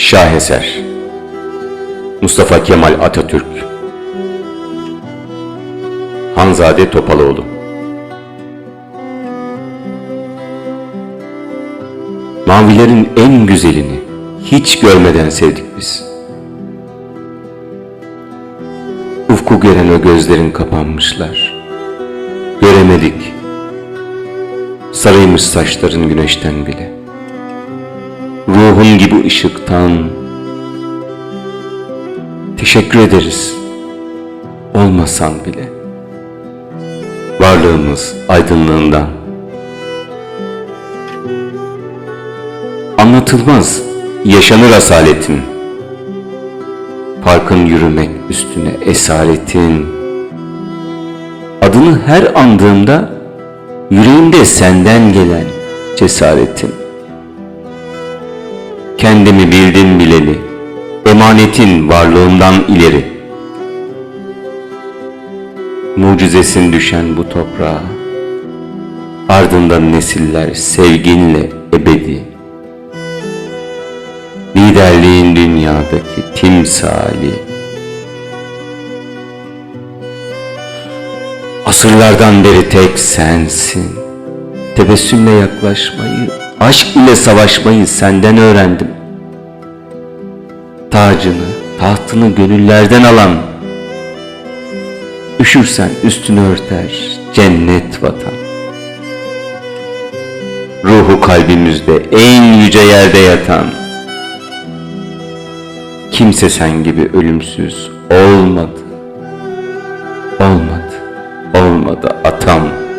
Şaheser Mustafa Kemal Atatürk Hanzade Topaloğlu Mavilerin en güzelini hiç görmeden sevdik biz. Ufku gören o gözlerin kapanmışlar. Göremedik. Sarıymış saçların güneşten bile. Ruhun gibi ışıktan. Teşekkür ederiz. Olmasan bile. Varlığımız aydınlığından. Anlatılmaz, yaşanır asaletin. Parkın yürümek üstüne esaretin. Adını her andığımda yüreğimde senden gelen cesaretin. Kendimi bildim bileli, emanetin varlığından ileri. Mucizesin düşen bu toprağa, ardından nesiller sevginle ebedi. Liderliğin dünyadaki timsali. Asırlardan beri tek sensin. Tebessümle yaklaşmayı, aşk ile savaşmayı senden öğrendim. Tacını, tahtını gönüllerden alan, üşürsen üstünü örter cennet vatan. Ruhu kalbimizde en yüce yerde yatan, kimse sen gibi ölümsüz olmadı, olmadı, olmadı atam.